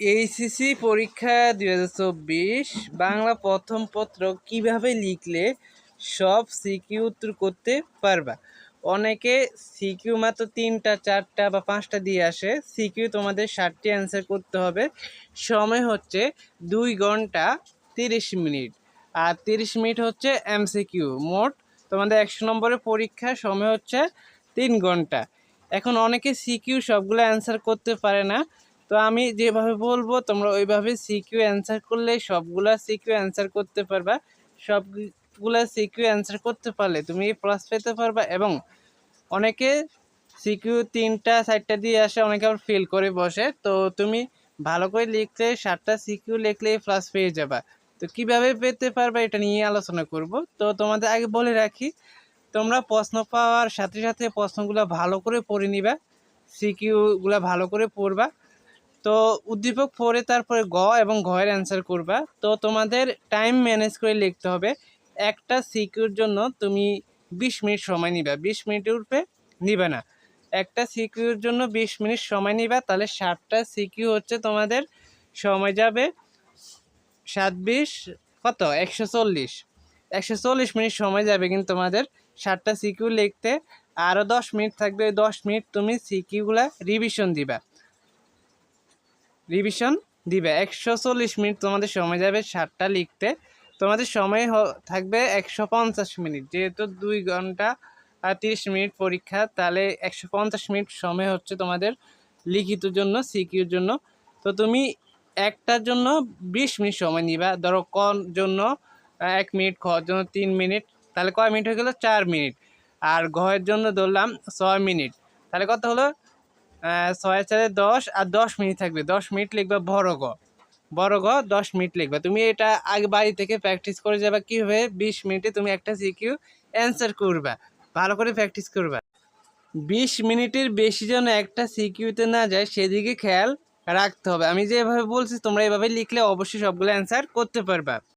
HSC পরীক্ষা দুই হাজার চব্বিশ, বাংলা প্রথম পত্র কীভাবে লিখলে সব সিকিউ উত্তর করতে পারবা? অনেকে সিকিউ মাত্র তিনটা, চারটা বা পাঁচটা দিয়ে আসে। সিকিউ তোমাদের ষাটটি অ্যান্সার করতে হবে। সময় হচ্ছে দুই ঘণ্টা তিরিশ মিনিট। আর তিরিশ মিনিট হচ্ছে এমসিকিউ মোট তোমাদের একশো নম্বরের পরীক্ষা, সময় হচ্ছে তিন ঘণ্টা। এখন অনেকে সিকিউ সবগুলো অ্যান্সার করতে পারে না। তো আমি যেভাবে বলব, তোমরা ওইভাবে সিকিউ অ্যান্সার করলে সবগুলা সিকিউ অ্যান্সার করতে পারবা। সবগুলা সিকিউ অ্যান্সার করতে পারলে তুমি প্লাস পেতে পারবা এবং অনেকে সিকিউ তিনটা, চারটা দিয়ে আসে, অনেকে আবার ফিল করে বসে। তো তুমি ভালো করে লিখলে, সাতটা সিকিউ লিখলে প্লাস পেয়ে যাবা। তো কীভাবে পেতে পারবে এটা নিয়ে আলোচনা করব। তো তোমাদের আগে বলে রাখি, তোমরা প্রশ্ন পাওয়ার সাথে সাথে প্রশ্নগুলো ভালো করে পড়ে নিবা সিকিউগুলো ভালো করে পড়বা। তো উদ্দীপক পড়ে তারপরে গ এবং ঘয়ের অ্যান্সার করবা। তো তোমাদের টাইম ম্যানেজ করে লিখতে হবে। একটা সিকিউর জন্য তুমি বিশ মিনিট সময় নিবা। বিশ মিনিটের উপরে নিবে না। একটা সিকিউর জন্য বিশ মিনিট সময় নিবা, তাহলে ষাটটা সিকিউ হচ্ছে তোমাদের সময় যাবে সাত বিশ কত? একশো চল্লিশ। একশো চল্লিশ মিনিট সময় যাবে কিন্তু তোমাদের ষাটটা সিকিউ লিখতে। আরও দশ মিনিট থাকবে। ওই দশ মিনিট তুমি সিকিউগুলা রিভিশন দিবা। রিভিশন দিবে। একশো চল্লিশ মিনিট তোমাদের সময় যাবে ষাটটা লিখতে। তোমাদের সময় থাকবে একশো পঞ্চাশ মিনিট। যেহেতু দুই ঘণ্টা তিরিশ মিনিট পরীক্ষা, তাহলে একশো পঞ্চাশ মিনিট সময় হচ্ছে তোমাদের লিখিত জন্য, সিকিউর জন্য। তো তুমি একটার জন্য বিশ মিনিট সময় নিবা। ধরো কন জন্য এক মিনিট খর জন্য তিন মিনিট, তাহলে কয় মিনিট হয়ে গেলো? চার মিনিট। আর ঘয়ের জন্য ধরলাম ছয় মিনিট। তাহলে কত হলো? ছয় চারে দশ আর দশ মিনিট থাকবে। দশ মিনিট লিখবে বড় গ। বড় গ, দশ মিনিট লিখবে। তুমি এটা আগে বাড়ি থেকে প্র্যাকটিস করে যাবা কীভাবে? বিশ মিনিটে তুমি একটা সিকিউ অ্যান্সার করবা। ভালো করে প্র্যাকটিস করবা। বিশ মিনিটের বেশি যেন একটা সিকিউতে না যায়, সেদিকে খেয়াল রাখতে হবে। আমি যেভাবে বলছি, তোমরা এভাবে লিখলে অবশ্যই সবগুলো অ্যান্সার করতে পারবা।